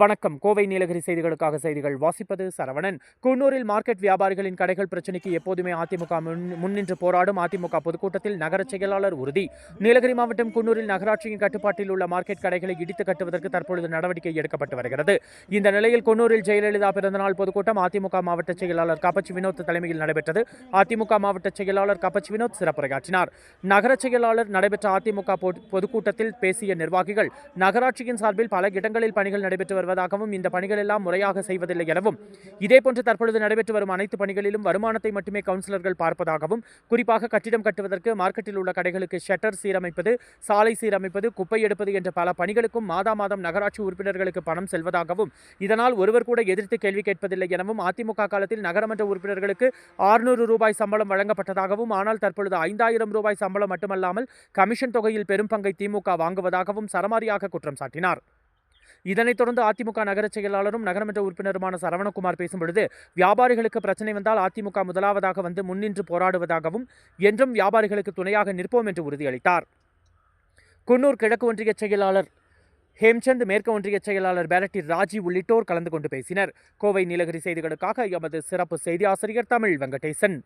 வணக்கம். கோவை நீலகிரி செய்திகளுக்காக செய்திகள் வாசிப்பது சரவணன். குன்னூரில் மார்க்கெட் வியாபாரிகளின் கடைகள் பிரச்சினைக்கு எப்போதுமே அதிமுக முன்னின்று போராடும் அதிமுக பொதுக்கூட்டத்தில் நகர செயலாளர் உறுதி. நீலகிரி மாவட்டம் குன்னூரில் நகராட்சியின் கட்டுப்பாட்டில் உள்ள மார்க்கெட் கடைகளை இடித்து கட்டுவதற்கு தற்பொழுது நடவடிக்கை எடுக்கப்பட்டு வருகிறது. இந்த நிலையில் குன்னூரில் ஜெயலலிதா பிறந்தநாள் பொதுக்கூட்டம் அதிமுக மாவட்ட செயலாளர் கபச்சி வினோத் தலைமையில் நடைபெற்றது. அதிமுக மாவட்ட செயலாளர் கபச்சி வினோத் சிறப்புரையாற்றினார். நகர செயலாளர் நடைபெற்ற அதிமுக பொதுக்கூட்டத்தில் பேசிய நிர்வாகிகள் நகராட்சியின் சார்பில் பல இடங்களில் பணிகள் நடைபெற்று வருவதாகவும் இந்த பணிகள் எல்லாம் முறையாக செய்வதில்லை எனவும் இதேபோன்று தற்பொழுது நடைபெற்று வரும் அனைத்து பணிகளிலும் வருமானத்தை மட்டுமே கவுன்சிலர்கள் பார்ப்பதாகவும் குறிப்பாக கட்டிடம் கட்டுவதற்கு மார்க்கெட்டில் உள்ள கடைகளுக்கு ஷட்டர் சீரமைப்பது சாலை சீரமைப்பது குப்பை எடுப்பது என்ற பல பணிகளுக்கும் மாதா மாதம் நகராட்சி உறுப்பினர்களுக்கு பணம் செல்வதாகவும் இதனால் ஒருவர் கூட எதிர்த்து கேள்வி கேட்பதில்லை எனவும் அதிமுக காலத்தில் நகரமன்ற உறுப்பினர்களுக்கு ஆறுநூறு ரூபாய் சம்பளம் வழங்கப்பட்டதாகவும் ஆனால் தற்பொழுது ஐந்தாயிரம் ரூபாய் சம்பளம் மட்டுமல்லாமல் கமிஷன் தொகையில் பெரும் பங்கை திமுக வாங்குவதாகவும் சரமாரியாக குற்றம் சாட்டினார். இதனைத் தொடர்ந்து அதிமுக நகர செயலாளரும் நகரமன்ற உறுப்பினருமான சரவணகுமார் பேசும்பொழுது வியாபாரிகளுக்கு பிரச்சனை வந்தால் அதிமுக முதலாவதாக வந்து முன்னின்று போராடுவதாகவும் என்றும் வியாபாரிகளுக்கு துணையாக நிற்போம் என்று உறுதியளித்தார். குன்னூர் கிழக்கு ஒன்றிய செயலாளர் ஹேம்சந்த் மேற்கு ஒன்றிய செயலாளர் பேரட்டி ராஜி உள்ளிட்டோர் கலந்து கொண்டு பேசினர். கோவை நீலகிரி செய்திகளுக்காக எமது சிறப்பு செய்தி ஆசிரியர் தமிழ் வெங்கடேசன்.